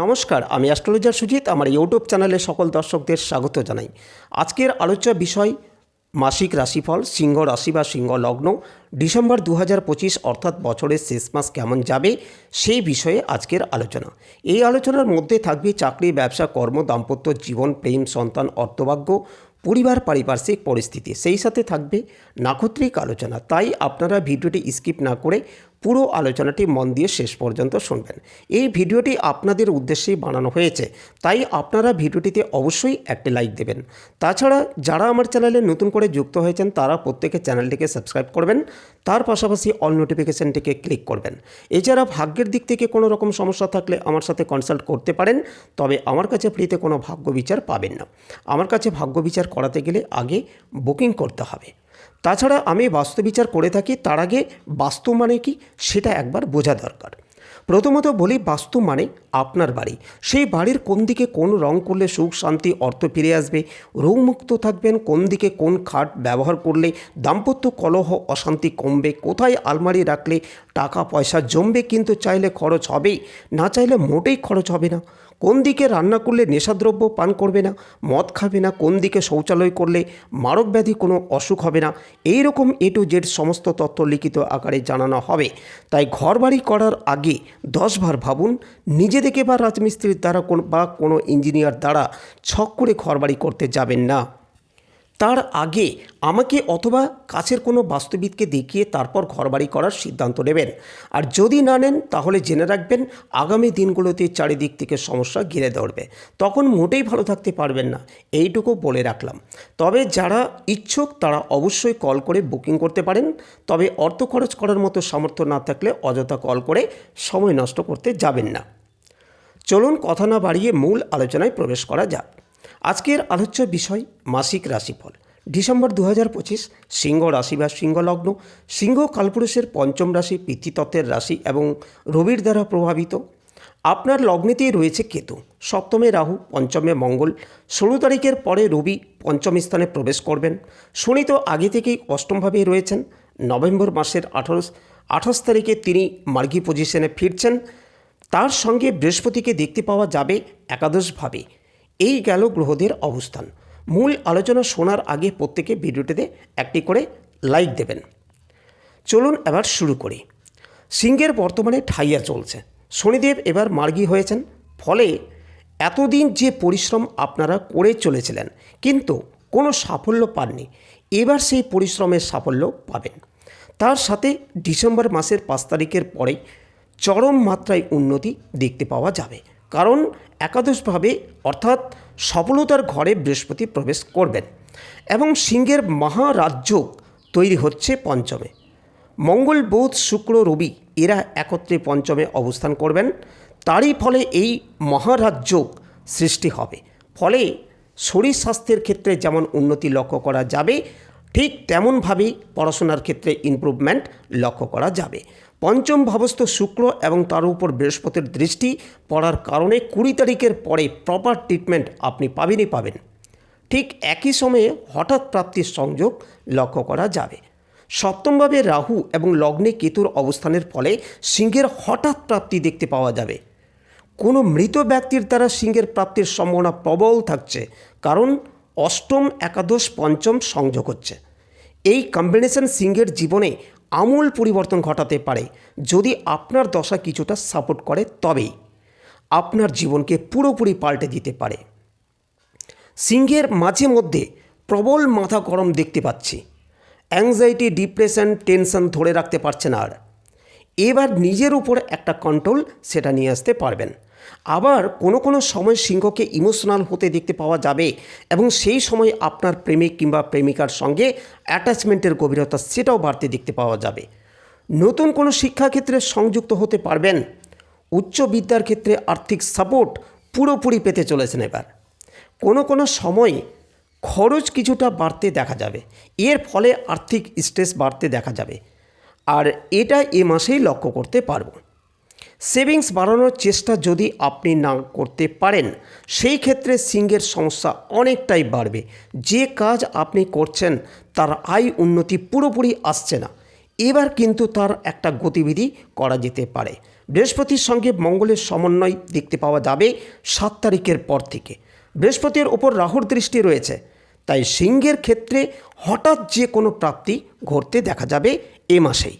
নমস্কার, আমি অ্যাস্ট্রোলজার সুজিত, আমার ইউটিউব চ্যানেলে সকল দর্শকদের স্বাগত জানাই। আজকের আলোচ্য বিষয়, মাসিক রাশিফল, সিংহ রাশি বা সিংহ লগ্ন, ডিসেম্বর দু হাজার পঁচিশ, অর্থাৎ বছরের শেষ মাস কেমন যাবে, সেই বিষয়ে আজকের আলোচনা। এই আলোচনার মধ্যে থাকবে চাকরি, ব্যবসা, কর্ম, দাম্পত্য জীবন, প্রেম, সন্তান, অর্থভাগ্য, পরিবার, পারিপার্শ্বিক পরিস্থিতি। সেই সাথে থাকবে নাক্ষত্রিক আলোচনা। তাই আপনারা ভিডিওটি স্কিপ না করে পুরো আলোচনাটি মন দিয়ে শেষ পর্যন্ত শুনবেন। এই ভিডিওটি আপনাদের উদ্দেশ্যেই বানানো হয়েছে, তাই আপনারা ভিডিওটিতে অবশ্যই একটি লাইক দেবেন। তাছাড়া যারা আমার চ্যানেলে নতুন করে যুক্ত হয়েছেন, তারা প্রত্যেকে চ্যানেলটিকে সাবস্ক্রাইব করবেন, তার পাশাপাশি অল নোটিফিকেশানটিকে ক্লিক করবেন। এছাড়া ভাগ্যের দিক থেকে কোনো রকম সমস্যা থাকলে আমার সাথে কনসাল্ট করতে পারেন, তবে আমার কাছে ফ্রিতে কোনো ভাগ্য বিচার পাবেন না। আমার কাছে ভাগ্য বিচার করাতে গেলে আগে বুকিং করতে হবে। তাছাড়া আমি বাস্তু বিচার করে থাকি, তার আগে বাস্তু মানে কি সেটা একবার বোঝা দরকার। প্রথমত বলি বাস্তু মানে আপনার বাড়ি। সেই বাড়ির কোন দিকে কোন রং করলে সুখ, শান্তি, অর্থ ফিরে আসবে, রোগমুক্ত থাকবেন, কোন দিকে কোন খাট ব্যবহার করলে দাম্পত্য কলহ, অশান্তি কমবে, কোথায় আলমারি রাখলে টাকা পয়সা জমবে কিন্তু চাইলে খরচ হবেই, না চাইলে মোটেই খরচ হবে না। কোন দিকে রান্না করলে নেশাদ্রব্য পান করবে না, মদ খাবে না, কোন দিকে শৌচালয় করলে মারক ব্যাধি কোনো অসুখ হবে না, এই রকম এ টু জেড সমস্ত তথ্য লিখিত আকারে জানানো হবে। তাই ঘরবাড়ি করার আগে দশবার ভাবুন, নিজে থেকে বা রাজমিস্ত্রির দ্বারা বা কোনো ইঞ্জিনিয়ার দ্বারা ছক করে ঘরবাড়ি করতে যাবেন না। তার আগে আমাকে অথবা কাছের কোনো বাস্তুবিদকে দেখিয়ে তারপর ঘরবাড়ি করার সিদ্ধান্ত নেবেন। আর যদি না নেন, তাহলে জেনে রাখবেন, আগামী দিনগুলোতে চারিদিক থেকে সমস্যা ঘিরে ধরবে। তখন মোটেই ভালো থাকতে পারবেন না, এইটুকু বলে রাখলাম। তবে যারা ইচ্ছুক, তারা অবশ্যই কল করে বুকিং করতে পারেন। তবে অর্থ খরচ করার মতো সামর্থ্য না থাকলে অযথা কল করে সময় নষ্ট করতে যাবেন না। চলুন, কথা না বাড়িয়ে মূল আলোচনায় প্রবেশ করা যাক। আজকের আলোচ্য বিষয় মাসিক রাশিফল। ডিসেম্বর দু হাজার পঁচিশ, সিংহ রাশি বা সিংহ লগ্ন, সিংহ কালপুরুষের পঞ্চম রাশি পিতৃতত্ত্বের রাশি এবং রবির দ্বারা প্রভাবিত। আপনার লগ্নেতেই রয়েছে কেতু, সপ্তমে রাহু, পঞ্চমে মঙ্গল, ষোলো তারিখের পরে রবি পঞ্চম স্থানে প্রবেশ করবেন। শনি তো আগে থেকেই অষ্টমভাবেই রয়েছেন। নভেম্বর মাসের আঠারো আঠাশ তারিখে তিনি মার্গী পজিশনে ফিরছেন। তার সঙ্গে বৃহস্পতিকে দেখতে পাওয়া যাবে একাদশভাবে। এই গেল গ্রহদের অবস্থান। মূল আলোচনা শোনার আগে প্রত্যেকে ভিডিওটিতে একটি করে লাইক দেবেন। চলুন এবার শুরু করি। সিংহের বর্তমানে ঠাইয়া চলছে। শনিদেব এবার মার্গী হয়েছেন। ফলে এতদিন যে পরিশ্রম আপনারা করে চলেছিলেন, কিন্তু কোনো সাফল্য পাননি। এবার সেই পরিশ্রমের সাফল্য পাবেন। তার সাথে ডিসেম্বর মাসের পাঁচ তারিখের পরে চরম মাত্রায় উন্নতি দেখতে পাওয়া যাবে। কারণ একাদশভাবে অর্থাৎ সফলতার ঘরে বৃহস্পতি প্রবেশ করবেন এবং সিংহের মহারাজ্য তৈরি হচ্ছে পঞ্চমে। মঙ্গল, বুধ, শুক্র, রবি এরা একত্রে পঞ্চমে অবস্থান করবেন। তারই ফলে এই মহারাজ্য সৃষ্টি হবে। ফলে শরীর স্বাস্থ্যের ক্ষেত্রে যেমন উন্নতি লক্ষ্য করা যাবে, ঠিক তেমনভাবেই পড়াশোনার ক্ষেত্রে ইমপ্রুভমেন্ট লক্ষ্য করা যাবে। পঞ্চম ভাবস্থ শুক্র এবং তার উপর বৃহস্পতির দৃষ্টি পড়ার কারণে কুড়ি তারিখের পরে প্রপার ট্রিটমেন্ট আপনি পাবেনই পাবেন। ঠিক একই সময়ে হঠাৎ প্রাপ্তির সংযোগ লক্ষ্য করা যাবে। সপ্তমভাবে রাহু এবং লগ্নে কেতুর অবস্থানের ফলে সিংহের হঠাৎ প্রাপ্তি দেখতে পাওয়া যাবে। কোনো মৃত ব্যক্তির দ্বারা সিংহের প্রাপ্তির সম্ভাবনা প্রবল থাকছে, কারণ অষ্টম, একাদশ, পঞ্চম সংযোগ হচ্ছে। এই কম্বিনেশন সিংহের জীবনে আমূল পরিবর্তন ঘটাতে পারে। যদি আপনার দশা কিছুটা সাপোর্ট করে, তবেই আপনার জীবনকে পুরোপুরি পাল্টে দিতে পারে। সিংহের মাঝে মধ্যে প্রবল মাথা গরম দেখতে পাচ্ছি। অ্যাংজাইটি ডিপ্রেশন টেনশন ধরে রাখতে পারছেন আর। এবার নিজের উপর একটা কন্ট্রোল সেটা নিয়ে আসতে পারবেন। আবার কোনো কোনো সময় সিংহকে ইমোশনাল হতে দেখতে পাওয়া যাবে এবং সেই সময় আপনার প্রেমিক কিংবা প্রেমিকার সঙ্গে অ্যাটাচমেন্টের গভীরতা সেটাও বাড়তে দেখতে পাওয়া যাবে। নতুন কোনো শিক্ষাক্ষেত্রে সংযুক্ত হতে পারবেন। উচ্চ বিদ্যার ক্ষেত্রে আর্থিক সাপোর্ট পুরোপুরি পেতে চলেছেন এবার। কোনো কোনো সময় খরচ কিছুটা বাড়তে দেখা যাবে। এর ফলে আর্থিক স্ট্রেস বাড়তে দেখা যাবে। আর এটা এ মাসেই লক্ষ্য করতে পারব। সেভিংস বাড়ানোর চেষ্টা যদি আপনি না করতে পারেন, সেই ক্ষেত্রে সিংহের সমস্যা অনেকটাই বাড়বে। যে কাজ আপনি করছেন, তার আয় উন্নতি পুরোপুরি আসছে না। এবার কিন্তু তার একটা গতিবিধি করা যেতে পারে। বৃহস্পতির সঙ্গে মঙ্গলের সমন্বয় দেখতে পাওয়া যাবে সাত তারিখের পর থেকে। বৃহস্পতির ওপর রাহুর দৃষ্টি রয়েছে, তাই সিংহের ক্ষেত্রে হঠাৎ যে কোনো প্রাপ্তি ঘটতে দেখা যাবে এ মাসেই।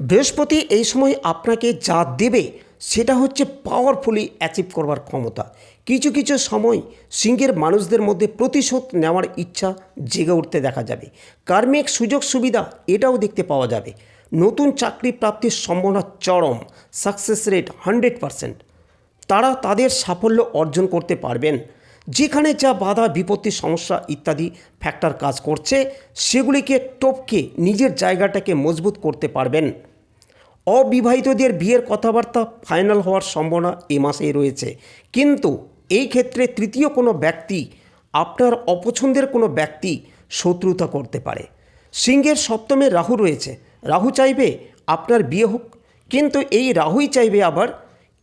বৃহস্পতি এই সময় আপনাকে যা দেবে, সেটা হচ্ছে পাওয়ারফুলি অ্যাচিভ করবার ক্ষমতা। কিছু কিছু সময় সিংহের মানুষদের মধ্যে প্রতিশোধ নেওয়ার ইচ্ছা জেগে উঠতে দেখা যাবে। কার্মিক সুযোগ সুবিধা, এটাও দেখতে পাওয়া যাবে। নতুন চাকরি প্রাপ্তির সম্ভাবনা চরম সাকসেস রেট হান্ড্রেড পারসেন্ট তারা তাদের সাফল্য অর্জন করতে পারবেন। যেখানে যা বাধা, বিপত্তি, সমস্যা ইত্যাদি ফ্যাক্টর কাজ করছে, সেগুলিকে টপকে নিজের জায়গাটাকে মজবুত করতে পারবেন। অবিবাহিতদের বিয়ের কথাবার্তা ফাইনাল হওয়ার সম্ভাবনা এ মাসেই রয়েছে। কিন্তু এই ক্ষেত্রে তৃতীয় কোনো ব্যক্তি আপনার অপছন্দের কোনো ব্যক্তি শত্রুতা করতে পারে। সিংহের সপ্তমে রাহু রয়েছে। রাহু চাইবে আপনার বিয়ে হোক, কিন্তু এই রাহুই চাইবে আবার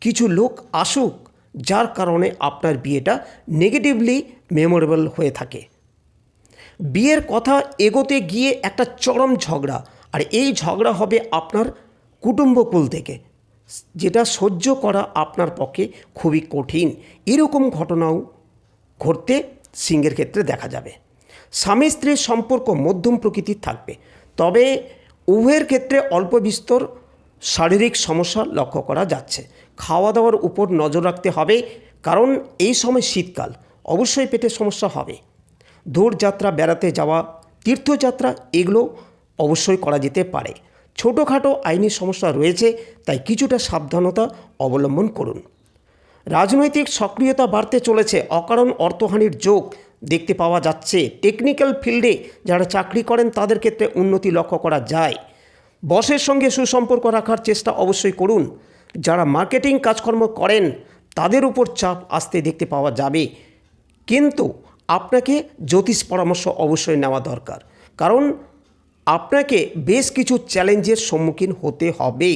কিছু লোক আসুক, যার কারণে আপনার বিয়েটা নেগেটিভলি মেমোরেবল হয়ে থাকে। বিয়ের কথা এগোতে গিয়ে একটা চরম ঝগড়া, আর এই ঝগড়া হবে আপনার কুটুম্বকুল থেকে। যেটা সহ্য করা আপনার পক্ষে খুবই কঠিন। এরকম ঘটনাও ঘটতে সিংহের ক্ষেত্রে দেখা যাবে। স্বামী স্ত্রীর সম্পর্ক মধ্যম প্রকৃতির থাকবে। তবে উভয়ের ক্ষেত্রে অল্প বিস্তর শারীরিক সমস্যা লক্ষ্য করা যাচ্ছে। খাওয়া দাওয়ার উপর নজর রাখতে হবে, কারণ এই সময় শীতকাল। অবশ্যই পেটের সমস্যা হবে। দূরযাত্রা, বেড়াতে যাওয়া, তীর্থযাত্রা, এগুলো অবশ্যই করা যেতে পারে। ছোটোখাটো আইনি সমস্যা রয়েছে, তাই কিছুটা সাবধানতা অবলম্বন করুন। রাজনৈতিক সক্রিয়তা বাড়তে চলেছে, অকারণ অর্থহানির যোগ দেখতে পাওয়া যাচ্ছে। টেকনিক্যাল ফিল্ডে যারা চাকরি করেন, তাদের ক্ষেত্রে উন্নতি লক্ষ্য করা যায়। বসের সঙ্গে সুসম্পর্ক রাখার চেষ্টা অবশ্যই করুন। যারা মার্কেটিং কাজকর্ম করেন, তাদের উপর চাপ আসতে দেখতে পাওয়া যাবে। কিন্তু আপনাকে জ্যোতিষ পরামর্শ অবশ্যই নেওয়া দরকার। কারণ আপনাকে বেশ কিছু চ্যালেঞ্জের সম্মুখীন হতে হবে।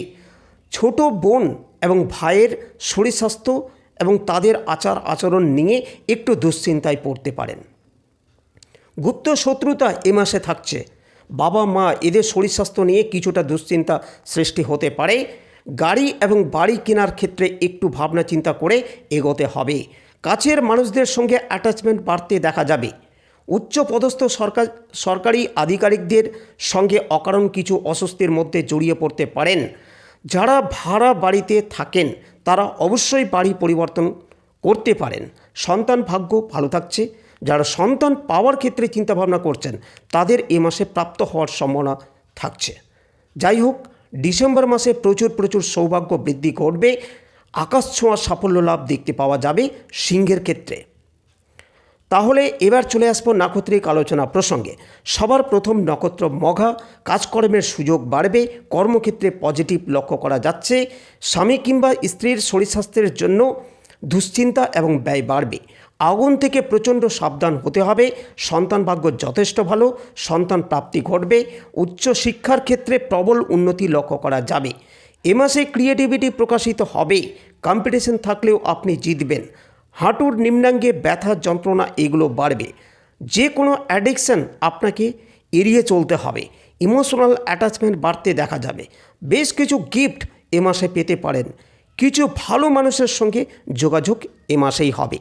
ছোট বোন এবং ভাইয়ের শরীর স্বাস্থ্য এবং তাদের আচার আচরণ নিয়ে একটু দুশ্চিন্তায় পড়তে পারেন। গুপ্ত শত্রুতা এ মাসে থাকছে। বাবা, মা এদের শরীর স্বাস্থ্য নিয়ে কিছুটা দুশ্চিন্তা সৃষ্টি হতে পারে। গাড়ি এবং বাড়ি কেনার ক্ষেত্রে একটু ভাবনা চিন্তা করে এগোতে হবে। কাছের মানুষদের সঙ্গে অ্যাটাচমেন্ট বাড়তে দেখা যাবে। উচ্চ পদস্থ সরকার, সরকারি আধিকারিকদের সঙ্গে অকারণ কিছু অস্বস্তির মধ্যে জড়িয়ে পড়তে পারেন। যারা ভাড়া বাড়িতে থাকেন, তারা অবশ্যই বাড়ি পরিবর্তন করতে পারেন। সন্তান ভাগ্য ভালো থাকছে। যারা সন্তান পাওয়ার ক্ষেত্রে চিন্তাভাবনা করছেন, তাদের এ মাসে প্রাপ্ত হওয়ার সম্ভাবনা থাকছে। যাই হোক, ডিসেম্বর মাসে প্রচুর প্রচুর সৌভাগ্য বৃদ্ধি ঘটবে। আকাশ ছোঁয়া সাফল্য লাভ দেখতে পাওয়া যাবে সিংহের ক্ষেত্রে। তাহলে এবার চলে আসব নাক্ষত্রিক আলোচনা প্রসঙ্গে। সবার প্রথম নক্ষত্র মঘা, কাজকর্মের সুযোগ বাড়বে, কর্মক্ষেত্রে পজিটিভ লক্ষ্য করা যাচ্ছে, স্বামী কিংবা স্ত্রীর শরীর স্বাস্থ্যের জন্য দুশ্চিন্তা এবং ব্যয় বাড়বে। আগুন থেকে প্রচণ্ড সাবধান হতে হবে, সন্তান ভাগ্য যথেষ্ট ভালো, সন্তান প্রাপ্তি ঘটবে, উচ্চ শিক্ষার ক্ষেত্রে প্রবল উন্নতি লক্ষ্য করা যাবে। এ মাসে ক্রিয়েটিভিটি প্রকাশিত হবে কম্পিটিশন থাকলেও আপনি জিতবেন। হাঁটুর নিম্নাঙ্গে ব্যথা যন্ত্রণা এগুলো বাড়বে। যে কোনো অ্যাডিকশন আপনাকে এড়িয়ে চলতে হবে। ইমোশনাল অ্যাটাচমেন্ট বাড়তে দেখা যাবে। বেশ কিছু গিফট এ মাসে পেতে পারেন। কিছু ভালো মানুষের সঙ্গে যোগাযোগ এ মাসেই হবে।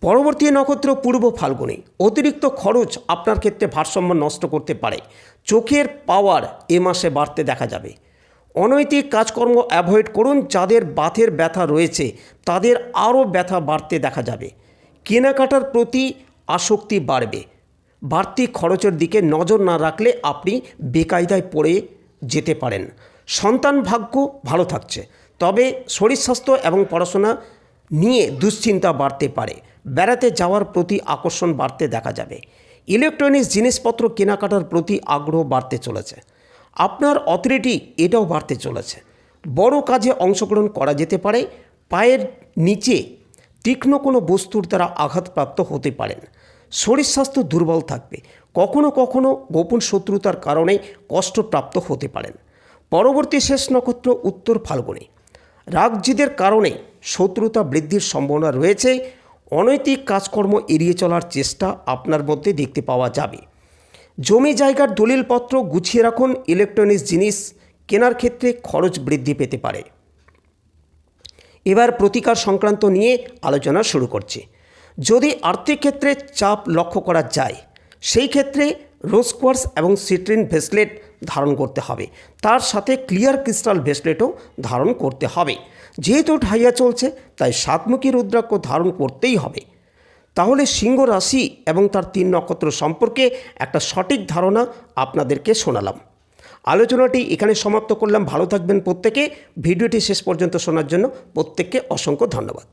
পরবর্তী নক্ষত্র পূর্ব ফাল্গুনে। অতিরিক্ত খরচ আপনার ক্ষেত্রে ভারসাম্য নষ্ট করতে পারে। চোখের পাওয়ার এ মাসে বাড়তে দেখা যাবে। অনৈতিক কাজকর্ম অ্যাভয়েড করুন, যাদের বাথের ব্যথা রয়েছে, তাদের আরও ব্যথা বাড়তে দেখা যাবে। কেনাকাটার প্রতি আসক্তি বাড়বে। বাড়তি খরচের দিকে নজর না রাখলে আপনি বেকায়দায় পড়ে যেতে পারেন। সন্তান ভাগ্য ভালো থাকছে, তবে শরীর স্বাস্থ্য এবং পড়াশোনা নিয়ে দুশ্চিন্তা বাড়তে পারে। বেড়াতে যাওয়ার প্রতি আকর্ষণ বাড়তে দেখা যাবে। ইলেকট্রনিক্স জিনিসপত্র কেনাকাটার প্রতি আগ্রহ বাড়তে চলেছে। আপনার অথরিটি এটাও বাড়তে চলেছে। বড় কাজে অংশগ্রহণ করা যেতে পারে, পায়ের নিচে তীক্ষ্ণ কোনো বস্তুর দ্বারা আঘাতপ্রাপ্ত হতে পারেন। শরীর স্বাস্থ্য দুর্বল থাকবে, কখনো কখনো গোপন শত্রুতার কারণে কষ্টপ্রাপ্ত হতে পারেন। পরবর্তী শেষ নক্ষত্র উত্তর ফাল্গুনি। রাগজিদের কারণে শত্রুতা বৃদ্ধির সম্ভাবনা রয়েছে। অনৈতিক কাজকর্ম এড়িয়ে চলার চেষ্টা আপনার মধ্যে দেখতে পাওয়া যাবে। জমি জায়গার দলিলপত্র গুছিয়ে রাখুন ইলেকট্রনিক্স জিনিস কেনার ক্ষেত্রে খরচ বৃদ্ধি পেতে পারে। এবার প্রতিকার সংক্রান্ত নিয়ে আলোচনা শুরু করছি। যদি আর্থিক ক্ষেত্রে চাপ লক্ষ্য করা যায়, সেই ক্ষেত্রে রোজকোয়ার্স এবং সিট্রিন ভেসলেট ধারণ করতে হবে। তার সাথে ক্লিয়ার ক্রিস্টাল ভেসলেটও ধারণ করতে হবে। যেহেতু ঢাইয়া চলছে, তাই সাতমুখী রুদ্রাক্ষ ধারণ করতেই হবে। তাহলে সিংহ রাশি এবং তার তিন নক্ষত্র সম্পর্কে একটা সঠিক ধারণা আপনাদেরকে শোনালাম। আলোচনাটি এখানে সমাপ্ত করলাম। ভালো থাকবেন প্রত্যেকে। ভিডিওটি শেষ পর্যন্ত শোনার জন্য প্রত্যেককে অসংখ্য ধন্যবাদ।